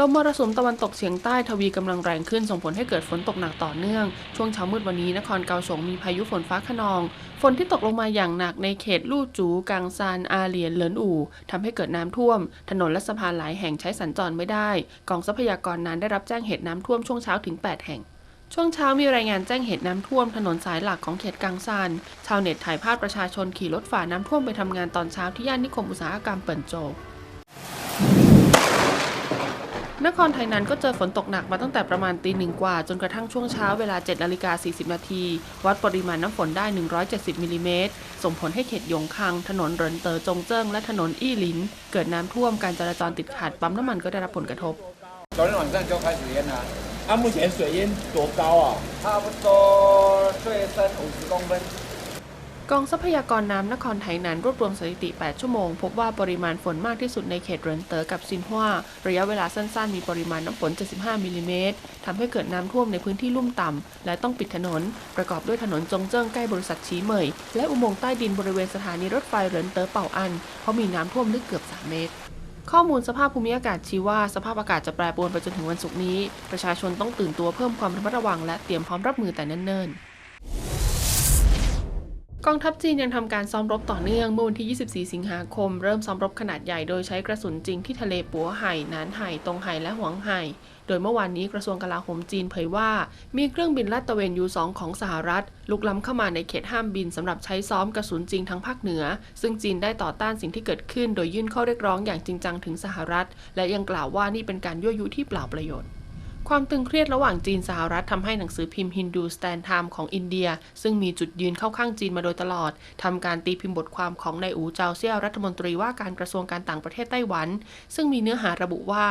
ลมมรสุมตะวันตกเฉียงใต้ทวีกำลังแรงขึ้นส่งผลให้เกิดฝนตกหนักต่อเนื่อง ช่วงเช้ามืดวันนี้นครเกาสงมีพายุฝนฟ้าขนอง ฝนที่ตกลงมาอย่างหนักในเขตลู่จูกังซานอาเหลียน เหลินอู่ทำให้เกิดน้ำท่วม ถนนและสะพานหลายแห่งใช้สัญจรไม่ได้ กองทรัพยากรน้ำได้รับแจ้งเหตุน้ำท่วมช่วงเช้าถึง 8 แห่งช่วงเช้ามีรายงานแจ้งเหตุน้ำท่วมถนนสายหลักของเขตกังซาน ชาวเน็ตถ่ายภาพประชาชนขี่รถฝ่าน้ำท่วมไปทำงานตอนเช้าที่ย่านนิคมอุตสาหกรรมเปิ่นโจ นครไทยนั้นก็เจอฝนตกหนักมาตั้งแต่ประมาณตีหนึ่งกว่า จนกระทั่งช่วงเช้าเวลา7นาฬิกา40 นาที วัดปริมาณน้ำฝนได้ 170มิลลิเมตร ส่งผลให้เขตหยงคัง ถนนเหรินเตอจงเจิ้ง และถนนอี้หลิน เกิดน้ำท่วมการจราจรติดขัด ปั๊มน้ำมันก็ได้รับผลกระทบ 昨天晚上就开始淹了，啊，目前水淹多高啊？差不多最深五十公分。 กองทรัพยากรน้ำนครไทยนั้นรวบรวมสถิติ 8 ชั่วโมง พบว่าปริมาณฝนมากที่สุดในเขตเรินเตอกับซินฮวาระยะเวลาสั้นๆ มีปริมาณน้ำฝน 75 มิลลิเมตรทำให้เกิดน้ำท่วมในพื้นที่ลุ่มต่ำ และต้องปิดถนน ประกอบด้วยถนนจงเจิ้งใกล้บริษัทชีเหมย และอุโมงค์ใต้ดินบริเวณสถานีรถไฟเรินเตอเป่าอัน เพราะมีน้ำท่วมลึกเกือบ 3 เมตรข้อมูลสภาพภูมิอากาศชี้ว่าสภาพอากาศจะแปรปรวนไปจนถึงวันศุกร์นี้ ประชาชนต้องตื่นตัวเพิ่มความระมัดระวังและเตรียมพร้อมรับมือแต่เนิ่นๆ กองทัพจีนยังทำการซ้อมรบต่อเนื่องเมื่อวันที่ 24 สิงหาคม เริ่มซ้อมรบขนาดใหญ่โดยใช้กระสุนจริงที่ทะเลปัวไห่นานไห่ตงไห่และหวงไห่ โดยเมื่อวานนี้กระทรวงกลาโหมจีนเผยว่า มีเครื่องบินลาดตระเวนยู2ของสหรัฐ ลุกล้ำเข้ามาในเขตห้ามบินสำหรับใช้ซ้อมกระสุนจริงทั้งภาคเหนือ ซึ่งจีนได้ต่อต้านสิ่งที่เกิดขึ้น โดยยื่นข้อเรียกร้องอย่างจริงจังถึงสหรัฐ และยังกล่าวว่านี่เป็นการยั่วยุที่เปล่าประโยชน์ ความตึงเครียดระหว่างจีนสหรัฐทำให้หนังสือพิมพ์ฮินดูสแตนไทม์ของอินเดีย ซึ่งมีจุดยืนเข้าข้างจีนมาโดยตลอดทำการตีพิมพ์บทความของนายอูเจาเซี่ยรัฐมนตรีว่าการกระทรวงการต่างประเทศไต้หวัน ซึ่งมีเนื้อหาระบุว่า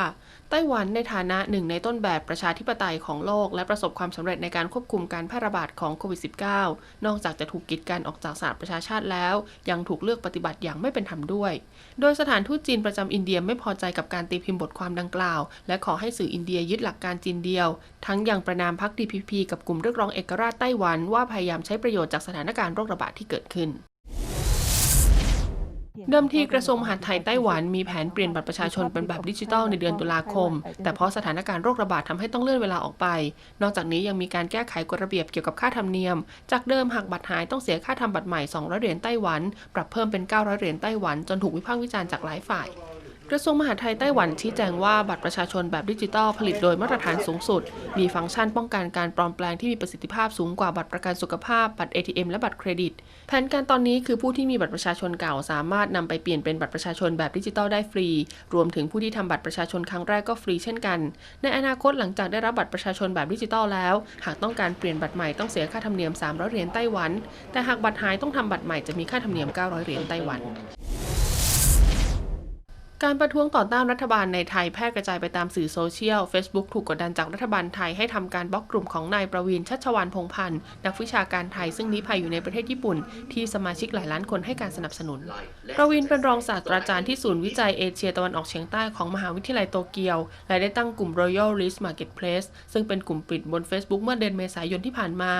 ไต้หวันในฐานะหนึ่งในต้นแบบประชาธิปไตยของโลก และประสบความสำเร็จในการควบคุมการแพร่ระบาดของโควิด -19 นอกจากจะถูกกีดกันออกจากสหประชาชาติแล้ว ยังถูกเลือกปฏิบัติอย่างไม่เป็นธรรมด้วย โดยสถานทูตจีนประจำอินเดียไม่พอใจกับการตีพิมพ์บทความดังกล่าว และขอให้สื่ออินเดียยึดหลักการจีนเดียว ทั้งยังประนามพรรค DPP กับกลุ่มเรียกร้องเอกราชไต้หวันว่าพยายามใช้ประโยชน์จากสถานการณ์โรคระบาดที่เกิดขึ้น เดิมทีกระทรวงมหาดไทยไต้หวันมีแผนเปลี่ยนบัตรประชาชนเป็นแบบดิจิทัลในเดือนตุลาคม แต่เพราะสถานการณ์โรคระบาดทำให้ต้องเลื่อนเวลาออกไป นอกจากนี้ยังมีการแก้ไขกฎระเบียบเกี่ยวกับค่าธรรมเนียม จากเดิมหากบัตรหายต้องเสียค่าทำบัตรใหม่ 200 เหรียญไต้หวัน ปรับเพิ่มเป็น 900 เหรียญไต้หวันจนถูกวิพากษ์วิจารณ์จากหลายฝ่าย กระทรวงมหาดไทยไต้หวันชี้แจงว่าบัตรประชาชนแบบดิจิทัลผลิตโดยมาตรฐานสูงสุด มีฟังก์ชันป้องกันการปลอมแปลงที่มีประสิทธิภาพสูงกว่าบัตรประกันสุขภาพ บัตร ATM และบัตรเครดิต แผนการตอนนี้คือผู้ที่มีบัตรประชาชนเก่าสามารถนำไปเปลี่ยนเป็นบัตรประชาชนแบบดิจิทัลได้ฟรี รวมถึงผู้ที่ทำบัตรประชาชนครั้งแรกก็ฟรีเช่นกัน ในอนาคตหลังจากได้รับบัตรประชาชนแบบดิจิทัลแล้ว หากต้องการเปลี่ยนบัตรใหม่ต้องเสียค่าธรรมเนียม300เหรียญไต้หวัน แต่หากบัตรหายต้องทำบัตรใหม่จะมีค่าธรรมเนียม900เหรียญไต้หวัน การประท้วงต่อต้านรัฐบาลในไทยแพร่กระจายไปตามสื่อโซเชียล Facebook ถูกกดดันจากรัฐบาลไทยให้ทำการบล็อกกลุ่มของนายประวินชัชวานพงพันธ์นักวิชาการไทยซึ่งลี้ภัยอยู่ในประเทศญี่ปุ่น ที่สมาชิกหลายล้านคนให้การสนับสนุน ประวินเป็นรองศาสตราจารย์ที่ศูนย์วิจัยเอเชียตะวันออกเฉียงใต้ของมหาวิทยาลัยโตเกียว และได้ตั้งกลุ่ม Royal Risk Marketplace ซึ่งเป็นกลุ่มปิดบน Facebook เมื่อเดือนเมษายนที่ผ่านมา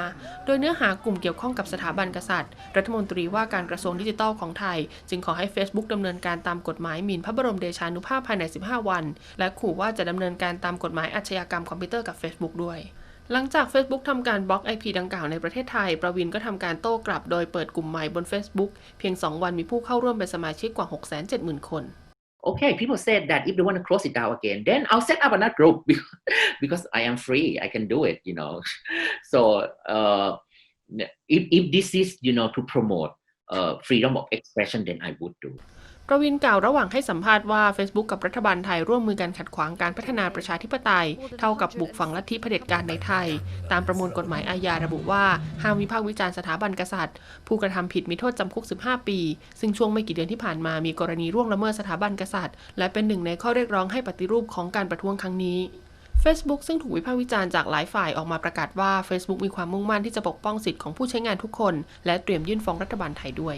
โดยเนื้อหากลุ่มเกี่ยวข้องกับสถาบันกษัตริย์ รัฐมนตรีว่าการกระทรวงดิจิทัลของไทย จึงขอให้ Facebook ดำเนินการตามกฎหมายหมิ่นพระบรมมเดชานุภาพภายใน 15 วัน และขู่ว่าจะดำเนินการตามกฎหมายอาชญากรรมคอมพิวเตอร์กับ Facebook ด้วยหลังจาก Facebook ทำการบล็อก IP ดังกล่าวในประเทศไทย ประวินก็ทำการโต้กลับโดยเปิดกลุ่มใหม่บน Facebook เพียง 2 วันมีผู้เข้าร่วมเป็นสมาชิกกว่า 670,000 คน okay, people said that if they want to close it down again, then I'll set up another group because, because I am free. I can do it, you know. So uh, if, if this is, you know, to promote uh, freedom of expression, then I would do. ประวินกล่าวระหว่างให้สัมภาษณ์ว่า Facebook กับรัฐบาลไทยร่วมมือกันขัดขวางการพัฒนาประชาธิปไตย เท่ากับบุกฝังลัทธิเผด็จการในไทย ตามประมวลกฎหมายอาญาระบุว่า ห้ามวิพากษ์วิจารณ์สถาบันกษัตริย์ ผู้กระทำผิดมีโทษจำคุก 15 ปี ซึ่งช่วงไม่กี่เดือนที่ผ่านมามีกรณีร่วงละเมิดสถาบันกษัตริย์ และเป็นหนึ่งในข้อเรียกร้องให้ปฏิรูปของการประท้วงครั้งนี้ Facebook ซึ่งถูกวิพากษ์วิจารณ์จากหลายฝ่ายออกมาประกาศว่า Facebook มีความมุ่งมั่นที่จะปกป้องสิทธิของผู้ใช้งานทุกคน และเตรียมยื่นฟ้องรัฐบาลไทยด้วย